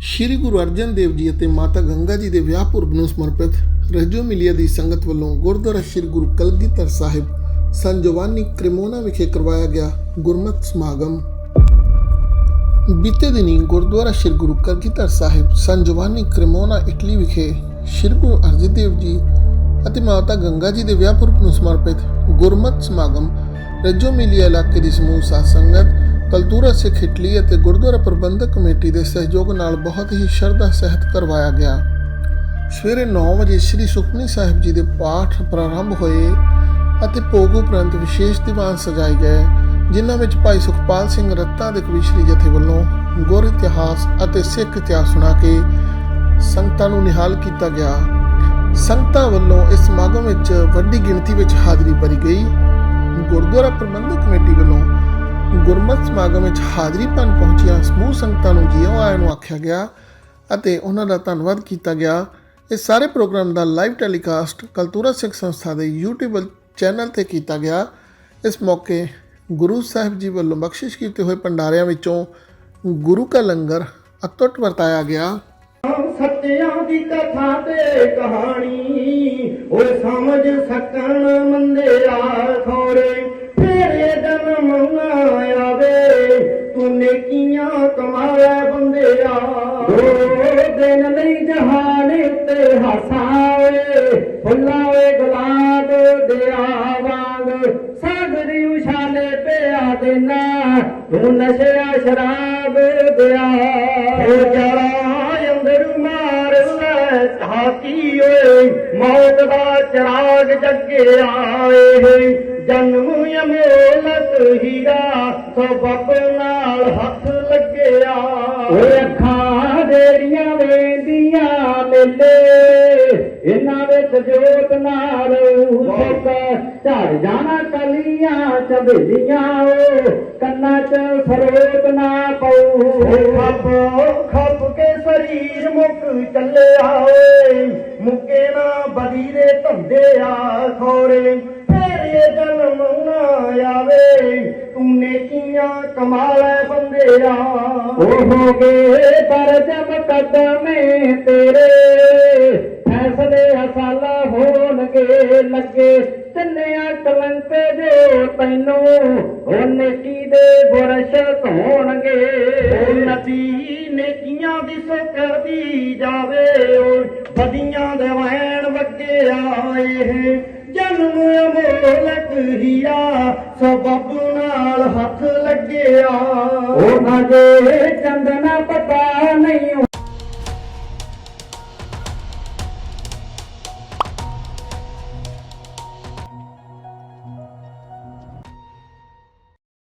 ਸ਼੍ਰੀ ਗੁਰੂ ਅਰਜਨ ਦੇਵ ਜੀ ਅਤੇ ਮਾਤਾ ਗੰਗਾ ਜੀ ਦੇ ਵਿਆਹ ਪੁਰਬ ਨੂੰ ਸਮਰਪਿਤ ਰਜੋ ਮਿਲਿਆ ਦੀ ਸੰਗਤ ਵੱਲੋਂ ਗੁਰਦੁਆਰਾ ਸ਼੍ਰੀ ਗੁਰੂ ਕਲਗੀਧਰ ਸਾਹਿਬ ਸੰਜੋਵਾਨੀ ਕ੍ਰਿਮੋਨਾ ਵਿਖੇ ਕਰਵਾਇਆ ਗਿਆ ਗੁਰਮਤਿ ਸਮਾਗਮ। ਬੀਤੇ ਦਿਨੀ Gurdwara Shri Guru Kalgidhar Sahib San Giovanni Cremona, Italy ਵਿਖੇ ਸ਼੍ਰੀ ਗੁਰੂ ਅਰਜਨ ਦੇਵ ਜੀ ਅਤੇ ਮਾਤਾ ਗੰਗਾ ਜੀ ਦੇ ਵਿਆਹ ਪੁਰਬ ਨੂੰ ਸਮਰਪਿਤ ਗੁਰਮਤਿ ਸਮਾਗਮ ਰੱਜੋ ਮਿਲਿਆ ਇਲਾਕੇ ਦੀ ਸਮੂਹ ਸਾਧ ਸੰਗਤ ਕਲਤੂਰਾ ਸਿੱਖ ਇਟਲੀ ਅਤੇ ਗੁਰਦੁਆਰਾ ਪ੍ਰਬੰਧਕ ਕਮੇਟੀ ਦੇ ਸਹਿਯੋਗ ਨਾਲ ਬਹੁਤ ਹੀ ਸ਼ਰਧਾ ਸਹਿਤ ਕਰਵਾਇਆ ਗਿਆ। ਸਵੇਰੇ 9 ਵਜੇ ਸ੍ਰੀ ਸੁਖਮਨੀ ਸਾਹਿਬ ਜੀ ਦੇ ਪਾਠ ਪ੍ਰਾਰੰਭ ਹੋਏ ਅਤੇ ਭੋਗ ਉਪਰੰਤ ਵਿਸ਼ੇਸ਼ ਦੀਵਾਨ ਸਜਾਏ ਗਏ, ਜਿਨ੍ਹਾਂ ਵਿੱਚ ਭਾਈ ਸੁਖਪਾਲ ਸਿੰਘ ਰੱਤਾ ਦੇ ਕਵਿਸ਼ਰੀ ਜਥੇ ਵੱਲੋਂ ਗੁਰ ਇਤਿਹਾਸ ਅਤੇ ਸਿੱਖ ਇਤਿਹਾਸ ਸੁਣਾ ਕੇ ਸੰਗਤਾਂ ਨੂੰ ਨਿਹਾਲ ਕੀਤਾ ਗਿਆ। ਸੰਗਤਾਂ ਵੱਲੋਂ ਇਸ ਸਮਾਗਮ ਵਿੱਚ ਵੱਡੀ ਗਿਣਤੀ ਵਿੱਚ ਹਾਜ਼ਰੀ ਭਰੀ ਗਈ। ਗੁਰਦੁਆਰਾ ਪ੍ਰਬੰਧਕ ਕਮੇਟੀ ਗੁਰਮਤਿ ਸਮਾਗਮ ਵਿੱਚ ਹਾਜ਼ਰੀ ਭੰਨ ਪਹੁੰਚੀਆਂ ਸਮੂਹ ਸੰਗਤਾਂ ਨੂੰ ਜੀਓ ਆਇਆਂ ਨੂੰ ਆਖਿਆ ਗਿਆ ਅਤੇ ਉਹਨਾਂ ਦਾ ਧੰਨਵਾਦ ਕੀਤਾ ਗਿਆ। ਇਸ ਸਾਰੇ ਪ੍ਰੋਗਰਾਮ ਦਾ ਲਾਈਵ ਟੈਲੀਕਾਸਟ ਕਲਤੂਰਾ ਸਿੱਖ ਸੰਸਥਾ ਦੇ YouTube ਚੈਨਲ ਤੇ ਕੀਤਾ ਗਿਆ। ਇਸ ਮੌਕੇ ਗੁਰੂ ਸਾਹਿਬ ਜੀ ਵੱਲੋਂ ਬਖਸ਼ਿਸ਼ ਕੀਤੇ ਹੋਏ ਭੰਡਾਰਿਆਂ ਵਿੱਚੋਂ ਗੁਰੂ ਕਾ ਲੰਗਰ ਅਤੁੱਟ ਵਰਤਾਇਆ ਗਿਆ। ਸੱਚਿਆਂ ਦੀ ਕਥਾ ਤੇ ਕਹਾਣੀ, ਓਏ ਸਮਝ ਸਕਣ ਮੰਦਿਆ ਖੋਰੇ ਬੰਦਿਆ ਦੋ ਦਿਨ ਲਈ ਜਹਾਨ ਉੱਤੇ ਹਸਾਵੇ ਫੁੱਲਾਵੇ ਗੁਲਾਬ ਦਿਆ ਵਾਂਗ ਸਾਗਰੀ ਉਛਾਲੇ ਪਿਆ ਦੇਨਾ ਤੂੰ ਨਸ਼ਿਆ ਸ਼ਰਾਬ ਦਿਆ। ਹੋ ਜਰਾ ਅੰਦਰ ਮਾਰ ਲੈ ਸਾਕੀ ਓਏ ਮੌਤ ਦਾ ਚਰਾਗ ਜੱਗਿਆ ਏ ਜਨਮ ਅਮੋਲਕ ਹੀਰਾ ਸਬਬ ਨਾਲ ਹੱਥ ਓਏ ਅੱਖਾਂ ਜਿਹੜੀਆਂ ਵੇਂਦੀਆਂ ਮੇਲੇ ਇਹਨਾਂ ਵਿੱਚ ਜੋਤ ਨਾਲ ਸੁੱਕ ਝੜ ਜਾਣਾ ਕਲੀਆਂ ਚਬੇਲੀਆਂ ਓ ਕੰਨਾਂ 'ਚ ਸਰੋਤ ਨਾ ਪਊ ਖੱਪ ਖੱਪ ਕੇ ਸਰੀਰ ਮੁੱਕ ਚੱਲਿਆ ਓਏ ਮੁੱਕੇ ਨਾ ਬਦੀਰੇ ਧੰਦੇ ਆ ਖੋਰੇ। ਤੇਰੇ ਜਨਮ ਆਵੇ ਤੂੰ ਨੇਕੀਆਂ ਕਮਾਲੇ ਬੰਦਿਆ। ਉਹ ਹੋ ਗਏ ਪਰ ਜਮ ਕਦਮੇ ਤੇਰੇ ਫੈਸਲੇ ਅਸਲ ਹੋਣਗੇ ਲੱਗੇ। ਤਿੰਨਿਆਂ ਕਲੰਕ ਜੋ ਤੈਨੂੰ ਉਹ ਨੇਕੀ ਦੇ ਬੁਰਸ਼ ਧੋਣਗੇ। ਉਹ ਨਦੀ ਨੇਕੀਆਂ ਦੀ ਸੁਕਰਦੀ ਜਾਵੇ ਉਹ ਬਦੀਆਂ ਦੇ ਵੈਣ ਵਗਿਆ ਏ ਜਨਮ ਅਮੋਲਕ ਹੀਰਾ ਸੋ ਬਾਬੂ ਨਾਲ ਹੱਥ ਲੱਗਿਆ। ਉਹ ਨਗੇ ਚੰਦਨਾ ਪਤਾ